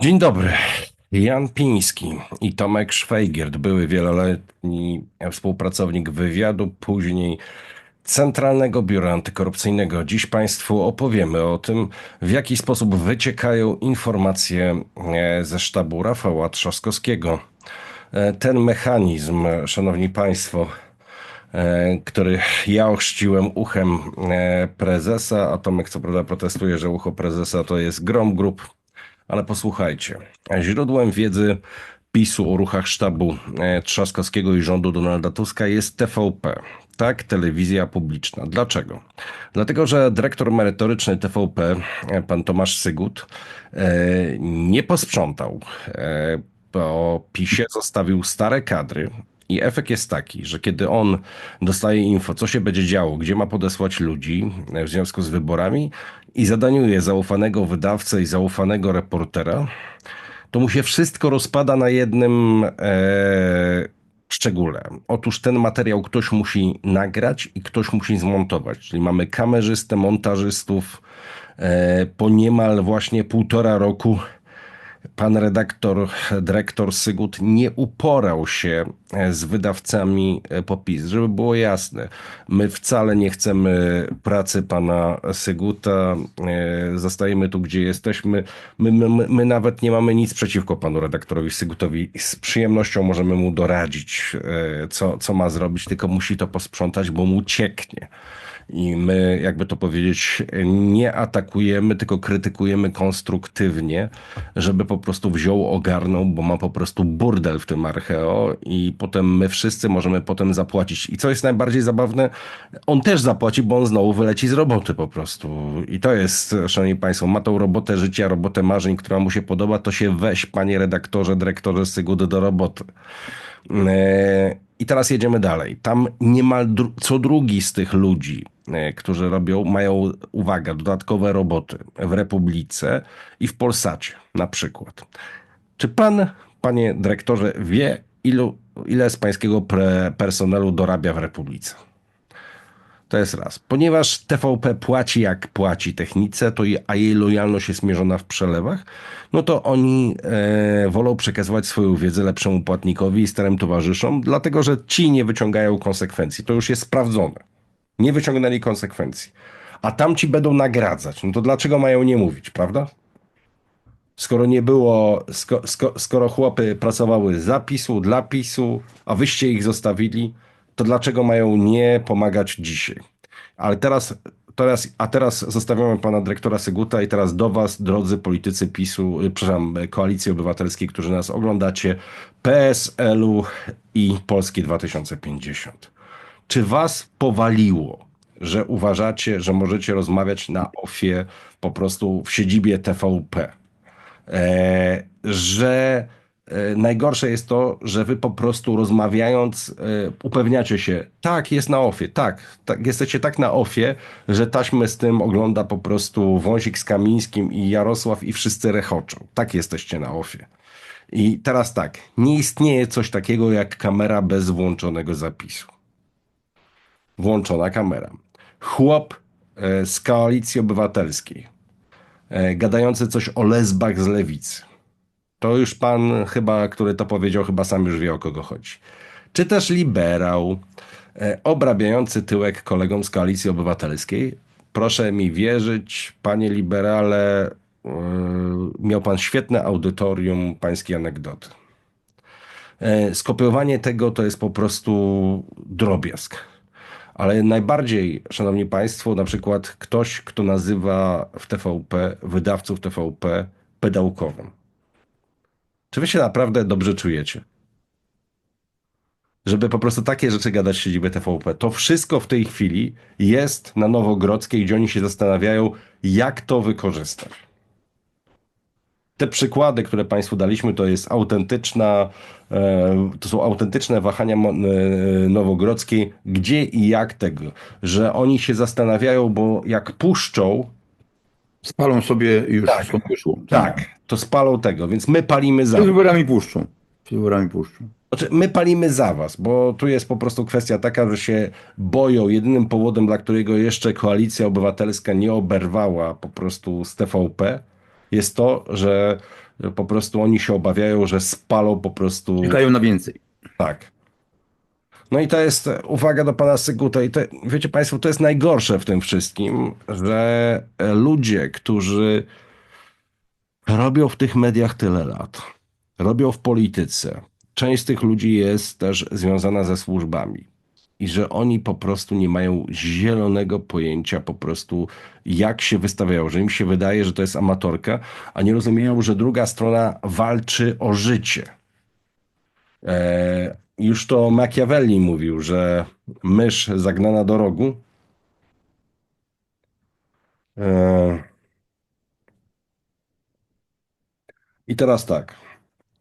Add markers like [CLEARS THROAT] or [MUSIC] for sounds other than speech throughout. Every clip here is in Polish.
Dzień dobry. Jan Piński i Tomek Szwajgiert, były wieloletni współpracownik wywiadu, później Centralnego Biura Antykorupcyjnego. Dziś Państwu opowiemy o tym, w jaki sposób wyciekają informacje e, ze sztabu Rafała Trzaskowskiego. E, Ten mechanizm, Szanowni Państwo, e, który ja ochrzciłem uchem prezesa, a Tomek co prawda protestuje, że ucho prezesa to jest Grom Group, ale posłuchajcie. Źródłem wiedzy PiSu o ruchach sztabu e, Trzaskowskiego i rządu Donalda Tuska jest TVP. Tak, telewizja publiczna. Dlaczego? Dlatego, że dyrektor merytoryczny TVP, e, pan Tomasz Sygut, e, nie posprzątał. Po PiSie zostawił stare kadry, i efekt jest taki, że kiedy on dostaje info, co się będzie działo, gdzie ma podesłać ludzi w związku z wyborami i zadaniuje zaufanego wydawcę i zaufanego reportera, to mu się wszystko rozpada na jednym e, szczególe. Otóż ten materiał ktoś musi nagrać i ktoś musi zmontować. Czyli mamy kamerzystę, montażystów. E, po niemal właśnie półtora roku pan redaktor, dyrektor Sygut nie uporał się e, z wydawcami e, popis, żeby było jasne. My wcale nie chcemy pracy pana Syguta, e, zostajemy tu, gdzie jesteśmy. My, my, my nawet nie mamy nic przeciwko panu redaktorowi Sygutowi. Z przyjemnością możemy mu doradzić, co, co ma zrobić, tylko musi to posprzątać, bo mu cieknie. I my, jakby to powiedzieć, nie atakujemy, tylko krytykujemy konstruktywnie, żeby po prostu wziął, ogarnął, bo ma po prostu burdel w tym archeo i potem my wszyscy możemy potem zapłacić. I co jest najbardziej zabawne, on też zapłaci, bo on znowu wyleci z roboty po prostu. I to jest, szanowni państwo, ma tą robotę życia, robotę marzeń, która mu się podoba, to się weź, panie redaktorze, dyrektorze Sygud do roboty. I teraz jedziemy dalej. Tam niemal dru- co drugi z tych ludzi, e, którzy robią, mają, uwaga, dodatkowe roboty w Republice i w Polsacie na przykład. Czy pan, panie dyrektorze, wie, ilu, ile z pańskiego personelu dorabia w Republice? To jest raz. Ponieważ TVP płaci jak płaci technice, to je, a jej lojalność jest mierzona w przelewach, no to oni e, wolą przekazywać swoją wiedzę lepszemu płatnikowi i starym towarzyszom, dlatego że ci nie wyciągają konsekwencji. To już jest sprawdzone. Nie wyciągnęli konsekwencji. A tamci będą nagradzać. No to dlaczego mają nie mówić, prawda? Skoro nie było, sko, sko, skoro chłopy pracowały za PiSu, dla PiSu, a wyście ich zostawili, to dlaczego mają nie pomagać dzisiaj? Ale teraz, teraz, a teraz zostawiamy pana dyrektora Syguta i teraz do was, drodzy politycy PiSu, y, przepraszam, Koalicji Obywatelskiej, którzy nas oglądacie, PSL-u i Polski 2050. Czy was powaliło, że uważacie, że możecie rozmawiać na ofie po prostu w siedzibie TVP? e, że najgorsze jest to, że wy po prostu rozmawiając e, upewniacie się, tak, jest na ofie, tak, tak, jesteście tak na ofie, że taśmy z tym ogląda po prostu Wąsik z Kamińskim i Jarosław i wszyscy rechoczą. Tak jesteście na ofie. I teraz tak, nie istnieje coś takiego jak kamera bez włączonego zapisu. Włączona kamera. Chłop e, z koalicji obywatelskiej e, gadający coś o lesbach z lewicy. To już pan chyba, który to powiedział, chyba sam już wie o kogo chodzi. Czy też liberał, e, obrabiający tyłek kolegom z koalicji obywatelskiej. Proszę mi wierzyć, panie liberale, e, miał pan świetne audytorium pańskiej anegdoty. E, Skopiowanie tego to jest po prostu drobiazg. Ale najbardziej, szanowni państwo, na przykład ktoś, kto nazywa w TVP, wydawców TVP pedałkowym. Czy wy się naprawdę dobrze czujecie? Żeby po prostu takie rzeczy gadać w siedzibie TVP. To wszystko w tej chwili jest na Nowogrodzkiej, gdzie oni się zastanawiają, jak to wykorzystać. Te przykłady, które Państwu daliśmy, to jest autentyczna, e, to są autentyczne wahania e, Nowogrodzkiej, gdzie i jak tego, że oni się zastanawiają, bo jak puszczą, Spalą sobie już Tak. wszystko wyszło. tak, to spalą tego, więc my palimy za. Z wyborami puszczą. Z wyborami puszczą. Znaczy, my palimy za was, bo tu jest po prostu kwestia taka, że się boją. Jedynym powodem, dla którego jeszcze koalicja obywatelska nie oberwała po prostu z TVP, jest to, że po prostu oni się obawiają, że spalą po prostu. Czekają na więcej. Tak. No i to jest uwaga do pana Syguta i to, wiecie państwo, to jest najgorsze w tym wszystkim, że ludzie, którzy robią w tych mediach tyle lat, robią w polityce, część z tych ludzi jest też związana ze służbami i że oni po prostu nie mają zielonego pojęcia po prostu jak się wystawiają, że im się wydaje, że to jest amatorka, a nie rozumieją, że druga strona walczy o życie. E, już to Machiavelli mówił, że mysz zagnana do rogu. E, I teraz tak.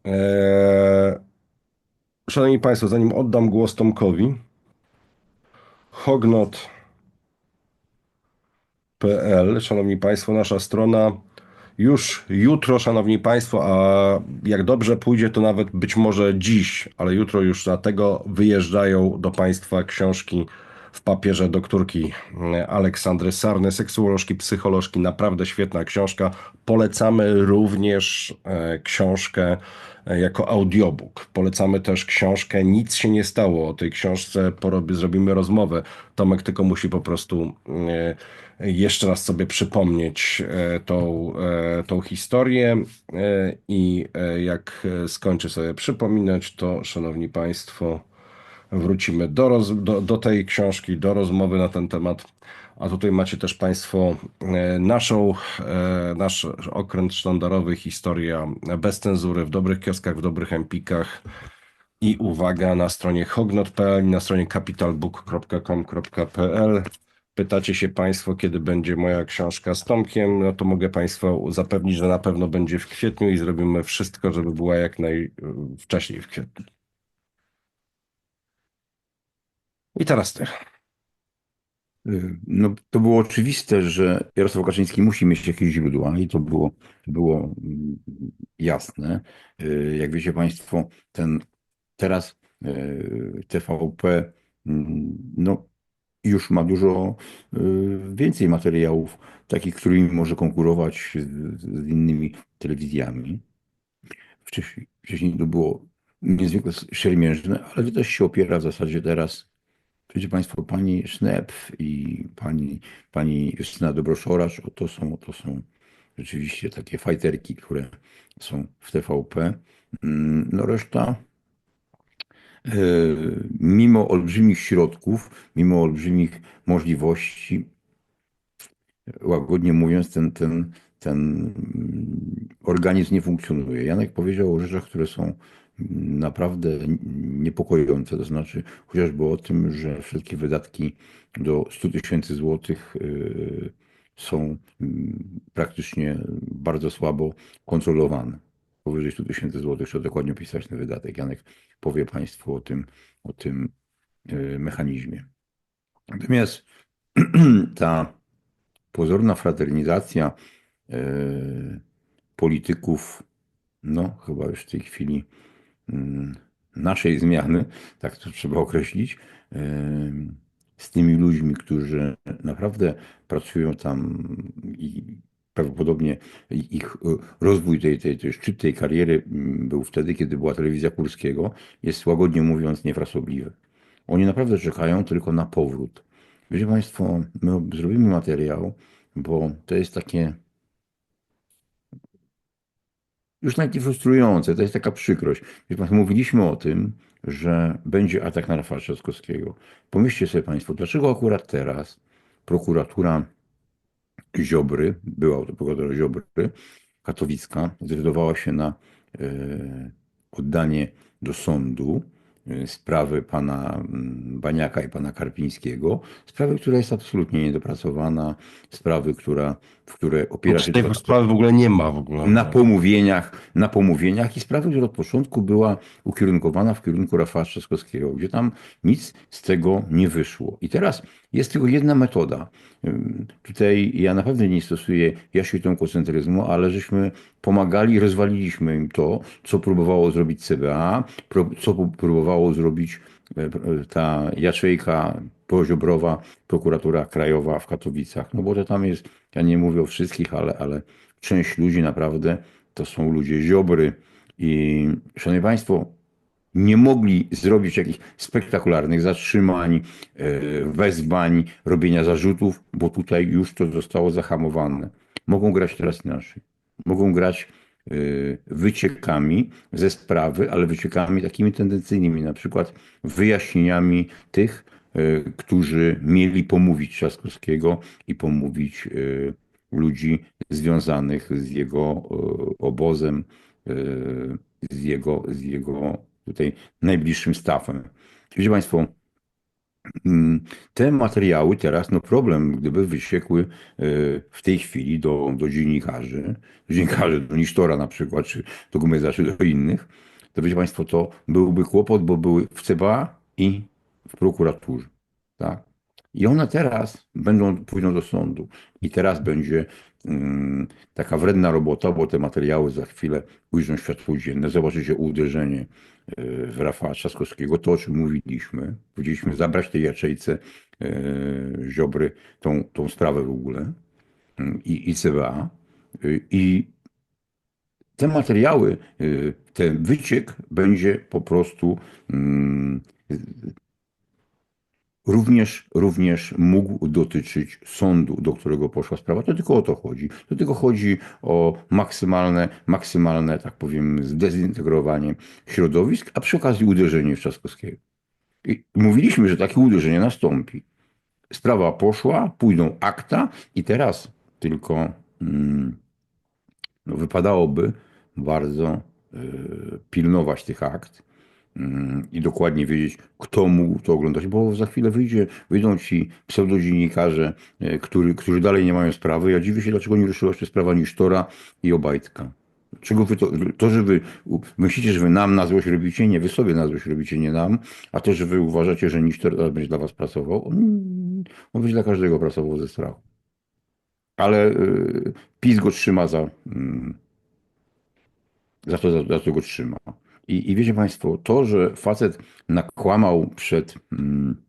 E, szanowni Państwo, zanim oddam głos Tomkowi, hognot.pl, szanowni Państwo, nasza strona już jutro, szanowni Państwo, a jak dobrze pójdzie, to nawet być może dziś, ale jutro już dlatego wyjeżdżają do Państwa książki w papierze doktorki e, Aleksandry Sarny, seksuolożki, psycholożki. Naprawdę świetna książka. Polecamy również e, książkę e, jako audiobook. Polecamy też książkę Nic się nie stało. O tej książce porobi, zrobimy rozmowę. Tomek tylko musi po prostu e, jeszcze raz sobie przypomnieć e, tą, e, tą historię e, i jak skończy sobie przypominać, to szanowni Państwo, wrócimy do, roz, do, do tej książki, do rozmowy na ten temat. A tutaj macie też Państwo naszą, nasz okręt sztandarowy, historia bez cenzury, w dobrych kioskach, w dobrych empikach. I uwaga, na stronie hognot.pl i na stronie capitalbook.com.pl pytacie się Państwo, kiedy będzie moja książka z Tomkiem, no to mogę Państwa zapewnić, że na pewno będzie w kwietniu i zrobimy wszystko, żeby była jak najwcześniej w kwietniu. I teraz ty. No, to było oczywiste, że Jarosław Kaczyński musi mieć jakieś źródła i to było, było mm, jasne. Y, Jak wiecie Państwo, ten teraz y, TVP mm, no, już ma dużo y, więcej materiałów, takich, którymi może konkurować z, innymi telewizjami. Wcześniej, wcześniej to było niezwykle szermierzne, ale to też się opiera w zasadzie teraz Wiecie Państwo, pani Sznep i pani, pani Justyna Dobroszoracz, to są, to są rzeczywiście takie fajterki, które są w TVP. Mm, No reszta, mimo olbrzymich środków, mimo olbrzymich możliwości, łagodnie mówiąc, ten, ten, ten organizm nie funkcjonuje. Janek powiedział o rzeczach, które są naprawdę niepokojące, to znaczy chociażby o tym, że wszelkie wydatki do 100 tysięcy złotych y, są praktycznie bardzo słabo kontrolowane. Powyżej 100 tysięcy złotych trzeba dokładnie opisać ten wydatek. Janek powie Państwu o tym, o tym y, mechanizmie. Natomiast [CLEARS THROAT] ta pozorna fraternizacja e, polityków, no chyba już w tej chwili mm, naszej zmiany, tak to trzeba określić, e, z tymi ludźmi, którzy naprawdę pracują tam i prawdopodobnie ich e, rozwój tej, tej, tej szczyt tej kariery był wtedy, kiedy była telewizja Kurskiego, jest łagodnie mówiąc niefrasobliwy. Oni naprawdę czekają tylko na powrót. Wiecie Państwo, my zrobimy materiał, bo to jest takie już nawet nie frustrujące, to jest taka przykrość. Wiecie Państwo, mówiliśmy o tym, że będzie atak na Rafała Trzaskowskiego. Pomyślcie sobie Państwo, dlaczego akurat teraz prokuratura Ziobry, była to prokuratura Ziobry, katowicka, zdecydowała się na e, oddanie do sądu e, sprawy pana mm, Baniaka i pana Karpińskiego, sprawy, która jest absolutnie niedopracowana, sprawy, która, w której opiera się Tej sprawy w ogóle nie ma w ogóle. na pomówieniach, na pomówieniach i sprawy, która od początku była ukierunkowana w kierunku Rafała Trzaskowskiego, gdzie tam nic z tego nie wyszło. I teraz jest tylko jedna metoda. Tutaj ja naprawdę nie stosuję Jasiu tomkocentryzmu, ale żeśmy pomagali, rozwaliliśmy im to, co próbowało zrobić CBA, co próbowało zrobić e, e, ta Jaczejka Poziobrowa, prokuratura krajowa w Katowicach. No bo to tam jest, ja nie mówię o wszystkich, ale, ale część ludzi naprawdę to są ludzie ziobry. I szanowni Państwo, nie mogli zrobić jakichś spektakularnych zatrzymań, e, wezwań, robienia zarzutów, bo tutaj już to zostało zahamowane. Mogą grać teraz inaczej. Mogą grać e, wyciekami ze sprawy, ale wyciekami takimi tendencyjnymi, na przykład wyjaśnieniami tych, e, którzy mieli pomówić Trzaskowskiego i pomówić ludzi związanych z jego obozem, z jego, z jego tutaj najbliższym stafem. Wiecie Państwo, mm, te materiały teraz, no problem, gdyby wysiekły e, w tej chwili do, do dziennikarzy, dziennikarzy, do Nisztora na przykład, czy do Gomeza, czy do innych, to wiecie Państwo, to byłby kłopot, bo były w CBA i w prokuraturze. Tak? I one teraz będą, pójdą do sądu. I teraz będzie taka wredna robota, bo te materiały za chwilę ujrzą światło dzienne. Zobaczycie uderzenie y, w Rafała Trzaskowskiego, to o czym mówiliśmy. Powiedzieliśmy zabrać tej jaczejce y, Ziobry tą, tą sprawę w ogóle y, i, i CBA. Y, I te materiały, ten wyciek będzie po prostu mm, również, również mógł dotyczyć sądu, do którego poszła sprawa. To tylko o to chodzi. To tylko chodzi o maksymalne, maksymalne, tak powiem, zdezintegrowanie środowisk, a przy okazji uderzenie w Trzaskowskiego. I mówiliśmy, że takie uderzenie nastąpi. Sprawa poszła, pójdą akta i teraz tylko mm, no, wypadałoby bardzo y, pilnować tych akt i dokładnie wiedzieć, kto mógł to oglądać, bo za chwilę wyjdzie, wyjdą ci pseudodziennikarze, y, który, którzy dalej nie mają sprawy. Ja dziwię się, dlaczego nie ruszyła jeszcze sprawa Nisztora i Obajtka. Czego wy to, to, że wy myślicie, że wy nam na złość robicie, nie, wy sobie na złość robicie, nie nam, a to, że wy uważacie, że Nisztor będzie dla was pracował, on, on będzie dla każdego pracował ze strachu. Ale y, PiS go trzyma za, mm, za to, za, za to go trzyma. I, I wiecie Państwo, to, że facet nakłamał przed mm,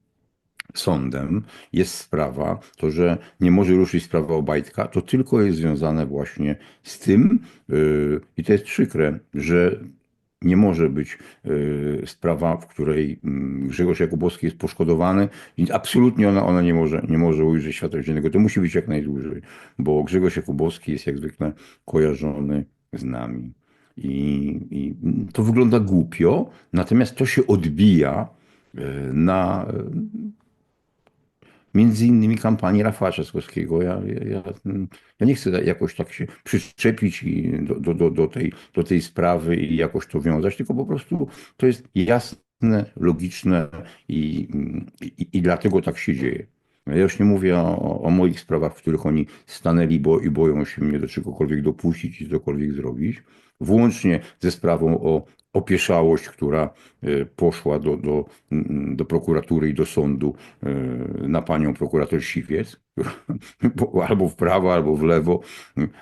sądem, jest sprawa, to, że nie może ruszyć sprawa Obajtka, to tylko jest związane właśnie z tym, yy, i to jest przykre, że nie może być yy, sprawa, w której mm, Grzegorz Jakubowski jest poszkodowany, więc absolutnie ona, ona nie, może, nie może ujrzeć światła dziennego. To musi być jak najdłużej, bo Grzegorz Jakubowski jest jak zwykle kojarzony z nami. I, I to wygląda głupio, natomiast to się odbija e, na e, między innymi kampanii Rafała Trzaskowskiego. Ja, ja, ja, ja nie chcę jakoś tak się przyczepić do, do, do, tej, do tej sprawy i jakoś to wiązać, tylko po prostu to jest jasne, logiczne i, i, i dlatego tak się dzieje. Ja już nie mówię o, o moich sprawach, w których oni stanęli bo, i boją się mnie do czegokolwiek dopuścić i cokolwiek zrobić. Włącznie ze sprawą o opieszałość, która e, poszła do, do, do prokuratury i do sądu e, na panią prokurator Siwiec, [LAUGHS] bo albo w prawo, albo w lewo,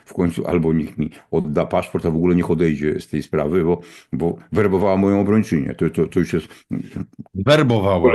w końcu albo niech mi odda paszport, a w ogóle niech odejdzie z tej sprawy, bo, bo werbowała moją obrończynię. To, to, to już jest... Werbowała.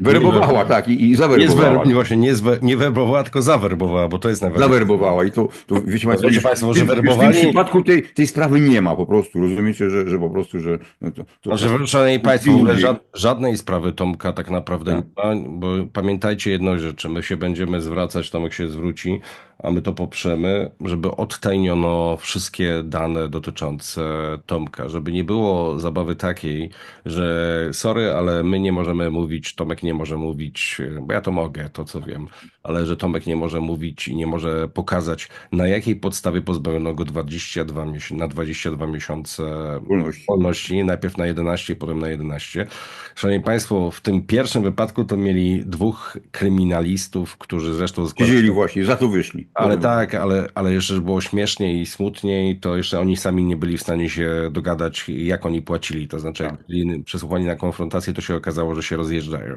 Werbowała, tak, i, i Nie, zawerbowała. zwer, właśnie nie, nie werbowała, tylko zawerbowała, bo to jest najważniejsze. Zawerbowała i to, to wiecie Państwo, Wiecie państwo, że werbowali- W tym przypadku tej, tej sprawy nie ma po prostu, rozumiecie, że, że po prostu, że no to, to, szanowni Państwo, żad, żadnej sprawy Tomka tak naprawdę Tak. nie ma, bo pamiętajcie jedną rzecz, my się będziemy zwracać, Tomek się zwróci, a my to poprzemy, żeby odtajniono wszystkie dane dotyczące Tomka, żeby nie było zabawy takiej, że sorry, ale my nie możemy mówić, Tomek nie może mówić, bo ja to mogę, to co wiem, ale że Tomek nie może mówić i nie może pokazać, na jakiej podstawie pozbawiono go 22 miesiące, na 22 miesiące wolności. wolności, najpierw na 11, potem na 11. Szanowni Państwo, w tym pierwszym wypadku to mieli dwóch kryminalistów, którzy zresztą składali- Siedzieli właśnie, za to wyszli. Ale tak, ale, ale jeszcze było śmieszniej i smutniej, to jeszcze oni sami nie byli w stanie się dogadać, jak oni płacili. To znaczy, jak byli przesłuchani na konfrontację, to się okazało, że się rozjeżdżają.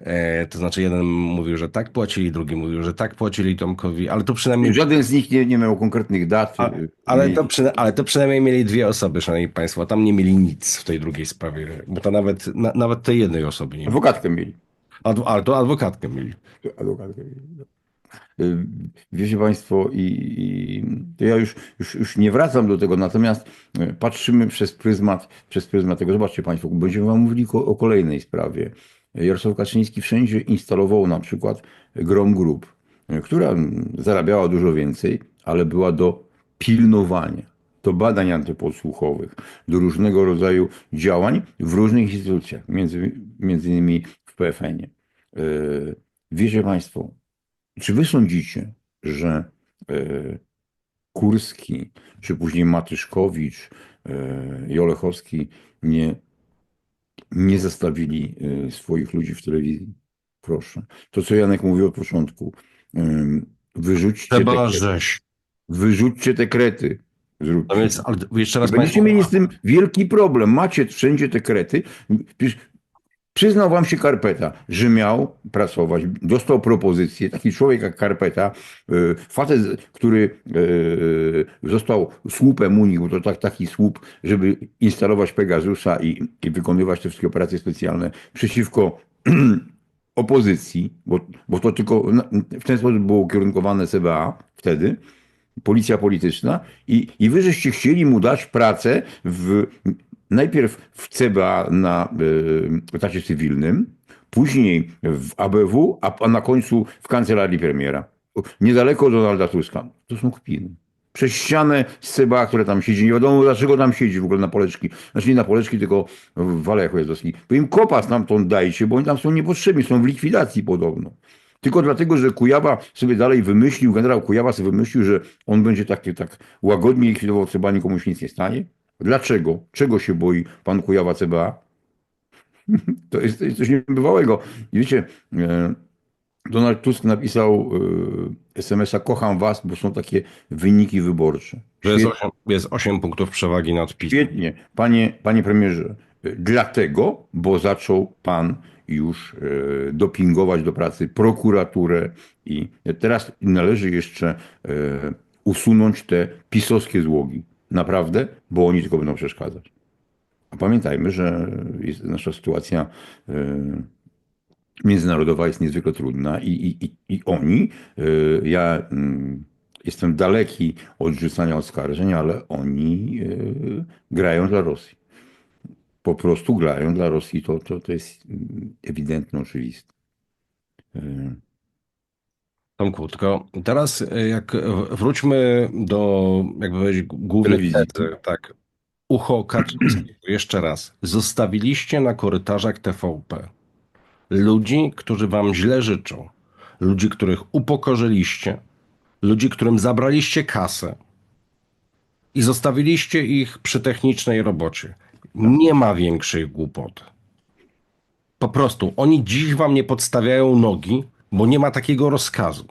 E, to znaczy, jeden mówił, że tak płacili, drugi mówił, że tak płacili Tomkowi, ale to przynajmniej. Żaden z nich nie, nie miał konkretnych dat. A, y, ale, to przyna- ale to przynajmniej mieli dwie osoby, szanowni państwo. a Tam nie mieli nic w tej drugiej sprawie, bo to nawet, na, nawet tej jednej osoby nie mieli. Adwokatkę mieli. Adw- ale to adwokatkę mieli. Adwokatkę mieli. Y, Wiecie Państwo, i, i ja już, już, już nie wracam do tego, natomiast y, patrzymy przez pryzmat, przez pryzmat tego. Zobaczcie Państwo, będziemy Wam mówili o, o kolejnej sprawie. Jarosław Kaczyński wszędzie instalował na przykład Grom Group, y, która zarabiała dużo więcej, ale była do pilnowania, do badań antypodsłuchowych, do różnego rodzaju działań w różnych instytucjach, między, między innymi w PFN-ie. Wiecie Państwo, czy wy sądzicie, że e, Kurski, czy później Matyszkowicz e, i Olechowski nie, nie zostawili e, swoich ludzi w telewizji? Proszę. To, co Janek mówił od początku. Wyrzućcie te, Chyba, krety, żeś. wyrzućcie te krety. Zróbcie. No więc, ale jeszcze raz Będziecie mieli z tym wielki problem. Macie wszędzie te krety. Przyznał wam się Karpeta, że miał pracować, dostał propozycję, taki człowiek jak Karpeta, y, facet, który y, został słupem Unii, bo to tak, taki słup, żeby instalować Pegasusa i, i wykonywać te wszystkie operacje specjalne przeciwko [CLEARS THROAT] opozycji, bo, bo to tylko w ten sposób było ukierunkowane CBA wtedy, policja polityczna i, i wy żeście chcieli mu dać pracę w, najpierw w CBA na y, etacie cywilnym, później w ABW, a, na końcu w kancelarii premiera. Niedaleko Donalda Tuska. To są kpiny. Przez ścianę z CBA, które tam siedzi. Nie wiadomo dlaczego tam siedzi w ogóle na poleczki. Znaczy nie na poleczki, tylko w Walech Ojezowskich. Bo im kopa stamtąd dajcie, bo oni tam są niepotrzebni, są w likwidacji podobno. Tylko dlatego, że Kujawa sobie dalej wymyślił, generał Kujawa sobie wymyślił, że on będzie tak, tak łagodnie likwidował CBA, nikomu się nic nie stanie. Dlaczego? Czego się boi pan Kujawa CBA? To jest, to jest coś niebywałego. I wiecie, e, Donald Tusk napisał e, SMS-a kocham was, bo są takie wyniki wyborcze. Że jest Świetnie. 8, jest 8 punktów przewagi nad PiS. Świetnie. Panie, panie premierze, e, dlatego, bo zaczął pan już e, dopingować do pracy prokuraturę i teraz należy jeszcze usunąć te pisowskie złogi. Naprawdę, bo oni tylko będą przeszkadzać. A pamiętajmy, że nasza sytuacja e, międzynarodowa jest niezwykle trudna i, i, i, i oni, e, ja mm, jestem daleki od rzucania oskarżeń, ale oni e, grają dla Rosji. Po prostu grają dla Rosji. To, to, to jest mm, ewidentne, oczywiste. E, Tomku, tylko teraz y, jak w- wróćmy do, jakby powiedzieć, głównej tezy, tak. Ucho Kaczyńskiego, jeszcze raz. Zostawiliście na korytarzach TVP ludzi, którzy wam źle życzą, ludzi, których upokorzyliście, ludzi, którym zabraliście kasę i zostawiliście ich przy technicznej robocie. Nie ma większej głupoty. Po prostu oni dziś wam nie podstawiają nogi, bo nie ma takiego rozkazu.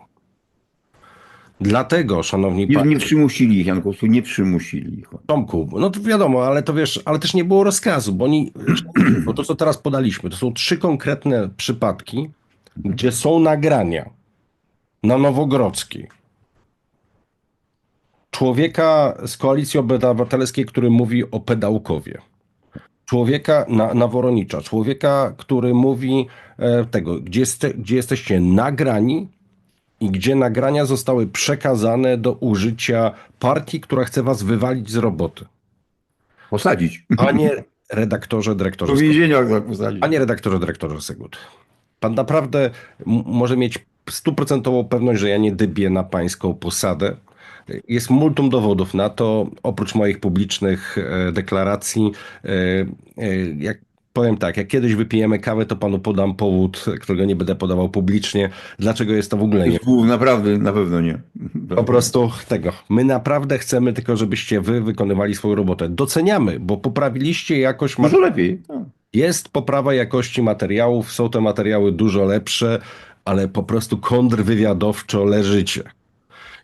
Dlatego, szanowni Nie, państwo, nie przymusili ich, Jankowski, nie przymusili ich. Tomku, no to wiadomo, ale to wiesz, ale też nie było rozkazu, bo oni, [CLEARS THROAT] bo to co teraz podaliśmy, to są trzy konkretne przypadki, gdzie są nagrania na Nowogrodzkiej. Człowieka z Koalicji Obywatelskiej, który mówi o pedałkowie. Człowieka na, na Woronicza, człowieka, który mówi e, tego, gdzie, jeste, gdzie jesteście nagrani i gdzie nagrania zostały przekazane do użycia partii, która chce was wywalić z roboty. Posadzić. Panie redaktorze, dyrektorze, Do więzienia tak posadzić. panie redaktorze, dyrektorze Segut, pan naprawdę może mieć stuprocentową pewność, że ja nie dybię na pańską posadę. Jest multum dowodów na to, oprócz moich publicznych e, deklaracji. E, e, jak powiem tak, jak kiedyś wypijemy kawę, to panu podam powód, którego nie będę podawał publicznie, dlaczego jest to w ogóle nie naprawdę, na pewno nie. po prostu tego. My naprawdę chcemy tylko, żebyście wy wykonywali swoją robotę. Doceniamy, bo poprawiliście jakość. Może Ma- lepiej. tak. jest poprawa jakości materiałów, są te materiały dużo lepsze, ale po prostu kontrwywiadowczo leżycie.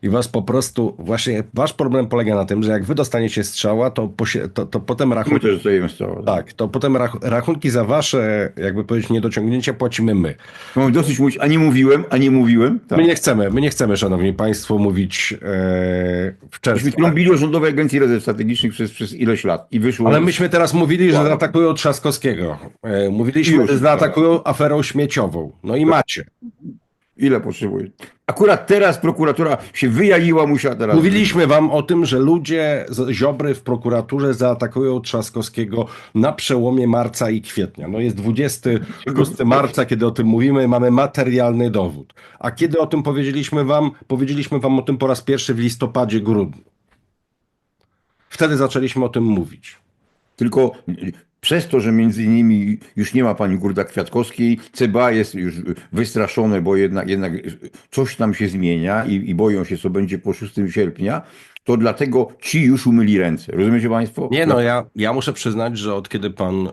I was po prostu, właśnie wasz problem polega na tym, że jak wy dostaniecie strzała, to, to, to potem My rachunki. też stoimy z czoła. Tak, to potem rach, rachunki za wasze, jakby powiedzieć, niedociągnięcia płacimy my. Mam dosyć mówić, a nie mówiłem, a nie mówiłem. Tak. My nie chcemy, my nie chcemy, szanowni państwo, mówić e, w czerwcu. Myśmy trąbili o Rządowej Agencji Rezerw Strategicznych przez, przez ileś lat i wyszło... Ale myśmy teraz mówili, że zaatakują Trzaskowskiego. E, Mówiliśmy, że zaatakują aferą śmieciową. No i macie. Ile potrzebuje? Akurat teraz prokuratura się wyjawiła, musiała teraz... Mówiliśmy wam o tym, że ludzie z Ziobry w prokuraturze zaatakują Trzaskowskiego na przełomie marca i kwietnia. No jest 26 marca, kiedy o tym mówimy, mamy materialny dowód. A kiedy o tym powiedzieliśmy wam? Powiedzieliśmy wam o tym po raz pierwszy w listopadzie, grudniu. Wtedy zaczęliśmy o tym mówić. Tylko przez to, że między innymi już nie ma pani Gurda-Kwiatkowskiej, CBA jest już wystraszone, bo jednak, jednak coś tam się zmienia i, i boją się, co będzie po 6 sierpnia, to dlatego ci już umyli ręce. Rozumiecie państwo? Nie no, ja, ja muszę przyznać, że od kiedy pan e,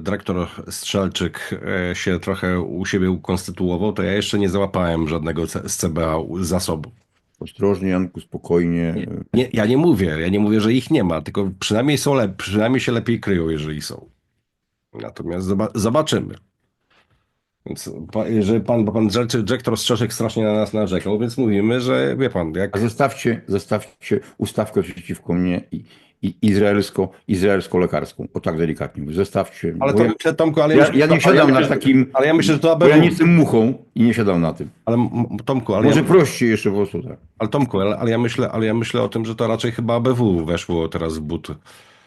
dyrektor Strzelczyk e, się trochę u siebie ukonstytuował, to ja jeszcze nie załapałem żadnego z CBA zasobu. Ostrożnie, Janku, spokojnie. Nie, ja nie mówię, ja nie mówię, że ich nie ma, tylko przynajmniej są lep, przynajmniej się lepiej kryją, jeżeli są. Natomiast zoba zobaczymy. Więc pa, jeżeli pan, bo pan dyrektor- Strzeszek strasznie na nas narzekał, więc mówimy, że wie pan, jak A zostawcie, zostawcie ustawkę przeciwko mnie i izraelsko, izraelsko-lekarską. O tak delikatnie mówię. Zostawcie. Ale to ja, Tomku, ale ja, ja nie siadam ja na myślę, takim. Ale ja myślę, że to Bo ja ABW. nie jestem muchą i nie siadam na tym. Ale Tomku, ale, Może ja, prościej jeszcze po prostu tak. ale Tomku, ale, ale ja myślę, ale ja myślę o tym, że to raczej chyba ABW weszło teraz w buty.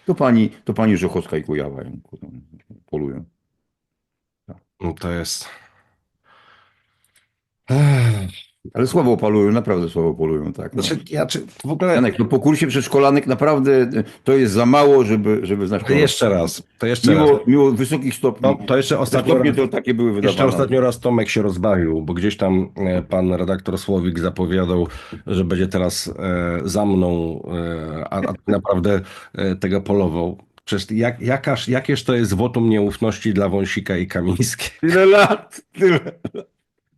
To pani, to pani Rzechowska i Kujawa tam polują. No To jest. Ale słabo polują, naprawdę słabo polują, tak. No. Znaczy, ja czy w ogóle. Janek, no po kursie przedszkolanek naprawdę y, to jest za mało, żeby, żeby znać To jeszcze raz, to jeszcze raz. Mimo, mimo wysokich stopni. No, to jeszcze ostatnio stopnie raz, to takie były wydawane. jeszcze ostatnio raz Tomek się rozbawił, bo gdzieś tam e, pan redaktor Słowik zapowiadał, że będzie teraz e, za mną, e, a, a tak naprawdę e, tego polował. Przecież jak, jakaż, jakież to jest wotum nieufności dla Wąsika i Kamińskiej? Tyle lat, tyle.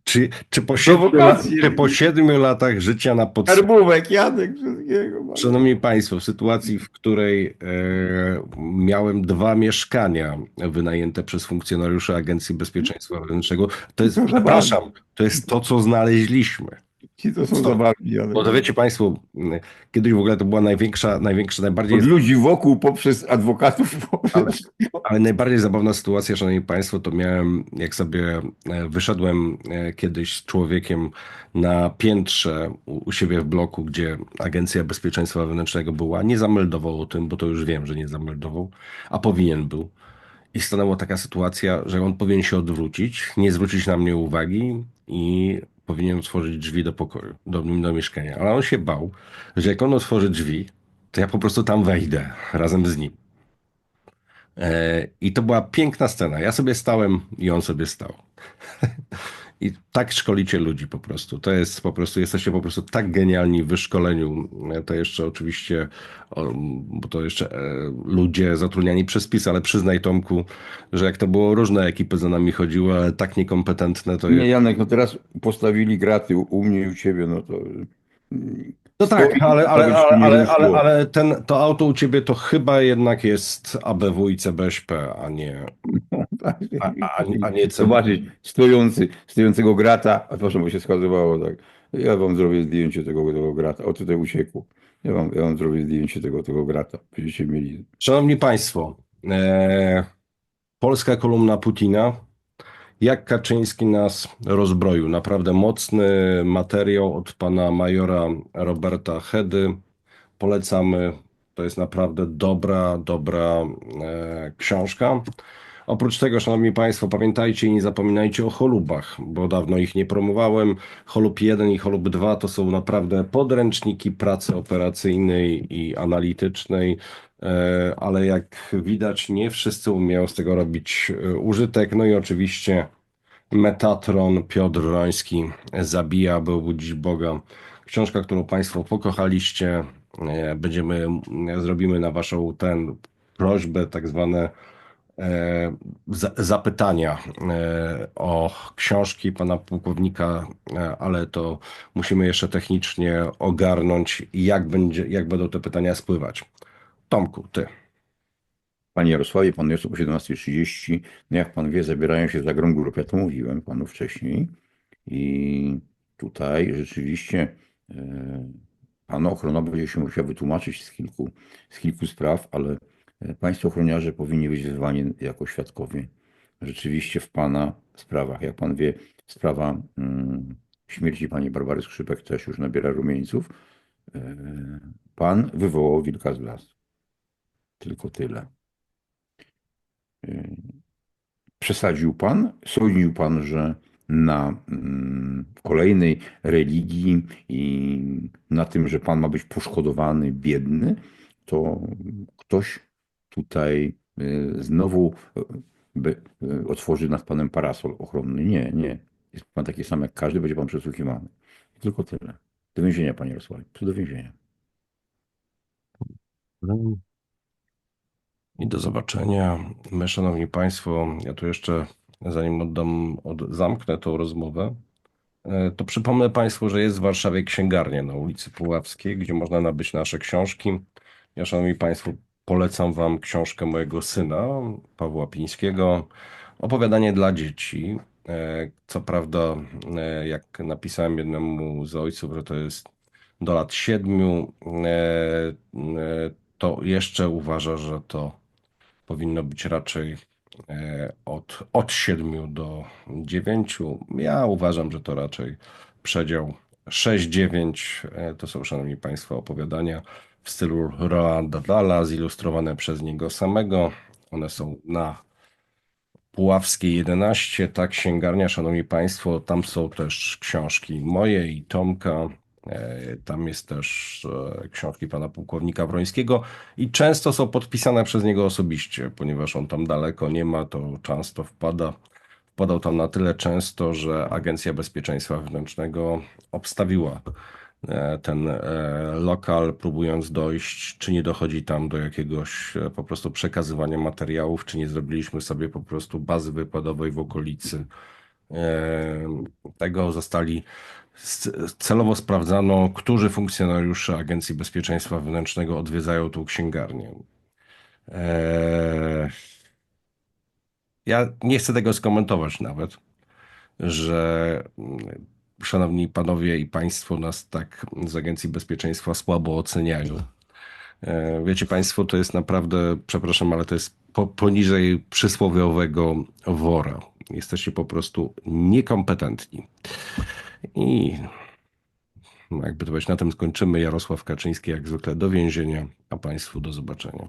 Czy, czy, po siedmiu, Prowokacji. czy po siedmiu latach życia na podstawie Skarbówek, Janek, wszystkiego. Szanowni Państwo, w sytuacji, w której e, miałem dwa mieszkania wynajęte przez funkcjonariuszy Agencji Bezpieczeństwa Wewnętrznego, to jest, No, przepraszam, to jest to, co znaleźliśmy. Ci to są zabawni, Janek. Bo to wiecie Państwo, kiedyś w ogóle to była największa, największa, najbardziej, Od ludzi wokół, poprzez adwokatów. [LAUGHS] Poprzez... ale najbardziej zabawna sytuacja, Szanowni Państwo, to miałem, jak sobie e, wyszedłem e, kiedyś z człowiekiem na piętrze u, u siebie w bloku, gdzie Agencja Bezpieczeństwa Wewnętrznego była, nie zameldował o tym, bo to już wiem, że nie zameldował, a powinien był. I stanęła taka sytuacja, że on powinien się odwrócić, nie zwrócić na mnie uwagi i powinien otworzyć drzwi do pokoju, do, do mieszkania. Ale on się bał, że jak on otworzy drzwi, to ja po prostu tam wejdę razem z nim. E, I to była piękna scena. Ja sobie stałem i on sobie stał. [LAUGHS] I tak szkolicie ludzi po prostu. To jest po prostu, jesteście po prostu tak genialni w wyszkoleniu. To jeszcze oczywiście, bo to jeszcze e, ludzie zatrudniani przez PiS, ale przyznaj Tomku, że jak to było, różne ekipy za nami chodziły, ale tak niekompetentne to Nie, jest. Janek, no teraz postawili graty u, mnie i u ciebie, no to... No tak, ale, ale, nie ale, ale ten, to auto u ciebie to chyba jednak jest ABW i CBŚP, a nie, [LAUGHS] a, a, a nie. [LAUGHS] Zobaczyć stojący, stojącego grata, a proszę, bo się wskazywało tak. Ja wam zrobię zdjęcie tego, tego grata. O, tutaj uciekło. Ja wam, ja wam zrobię zdjęcie tego, tego grata. Będziecie mieli. Szanowni Państwo, e, polska kolumna Putina. Jak Kaczyński nas rozbroił. Naprawdę mocny materiał od pana majora Roberta Hedy. Polecamy. To jest naprawdę dobra, dobra e, książka. Oprócz tego, Szanowni Państwo, pamiętajcie i nie zapominajcie o cholubach, bo dawno ich nie promowałem. Cholub 1 i Cholub 2 to są naprawdę podręczniki pracy operacyjnej i analitycznej, e, ale jak widać, nie wszyscy umieją z tego robić e, użytek. No i oczywiście Metatron Piotr Roński zabija, by obudzić Boga. Książka, którą Państwo pokochaliście. E, Będziemy, zrobimy na Waszą ten prośbę, tak zwane zapytania e, o książki pana pułkownika, e, ale to musimy jeszcze technicznie ogarnąć, jak, będzie, jak będą te pytania spływać. Tomku, ty. Panie Jarosławie, pan jest o 17.30. No jak pan wie, zabierają się za grą grup. Ja to mówiłem panu wcześniej. I tutaj rzeczywiście e, pan ochrona będzie się musiał wytłumaczyć z kilku, z kilku spraw, ale e, państwo ochroniarze powinni być wezwani jako świadkowie rzeczywiście w Pana sprawach. Jak Pan wie, sprawa mm, śmierci Pani Barbary Skrzypek też już nabiera rumieńców. E, Pan wywołał wilka z lasu. Tylko tyle. E, Przesadził Pan, sądził Pan, że na mm, kolejnej religii i na tym, że Pan ma być poszkodowany, biedny, to ktoś tutaj y, znowu y, by, y, otworzy nad Panem parasol ochronny. Nie, nie. Jest Pan taki sam jak każdy, będzie Pan przesłuchiwany. Tylko tyle. Do więzienia, Panie Jarosławie. Do więzienia. I do zobaczenia. My, szanowni państwo, ja tu jeszcze, zanim oddam, od, zamknę tą rozmowę, e, to przypomnę państwu, że jest w Warszawie księgarnia na ulicy Puławskiej, gdzie można nabyć nasze książki. Ja, szanowni państwo, polecam wam książkę mojego syna, Pawła Pińskiego, Opowiadanie dla dzieci. E, Co prawda, e, jak napisałem jednemu z ojców, że to jest do lat siedmiu, e, to jeszcze uważa, że to powinno być raczej od, od 7 do 9. Ja uważam, że to raczej przedział 6-9. E, To są, szanowni państwo, opowiadania w stylu Rolanda Dala, zilustrowane przez niego samego. One są na Puławskiej 11, tak, księgarnia, szanowni państwo, tam są też książki moje i Tomka, e, tam jest też e, książki pana pułkownika Wrońskiego i często są podpisane przez niego osobiście, ponieważ on tam daleko nie ma, to często wpada. Wpadał tam na tyle często, że Agencja Bezpieczeństwa Wewnętrznego obstawiła ten e, lokal, próbując dojść, czy nie dochodzi tam do jakiegoś e, po prostu przekazywania materiałów, czy nie zrobiliśmy sobie po prostu bazy wykładowej w okolicy e, tego. Zostali celowo sprawdzano, którzy funkcjonariusze Agencji Bezpieczeństwa Wewnętrznego odwiedzają tą księgarnię. E, Ja nie chcę tego skomentować nawet, że mm, szanowni panowie i państwo nas tak z Agencji Bezpieczeństwa słabo oceniają. E, Wiecie państwo, to jest naprawdę, przepraszam, ale to jest po, poniżej przysłowiowego wora. Jesteście po prostu niekompetentni. I jakby to powiedzieć, na tym skończymy. Jarosław Kaczyński jak zwykle do więzienia, a państwu do zobaczenia.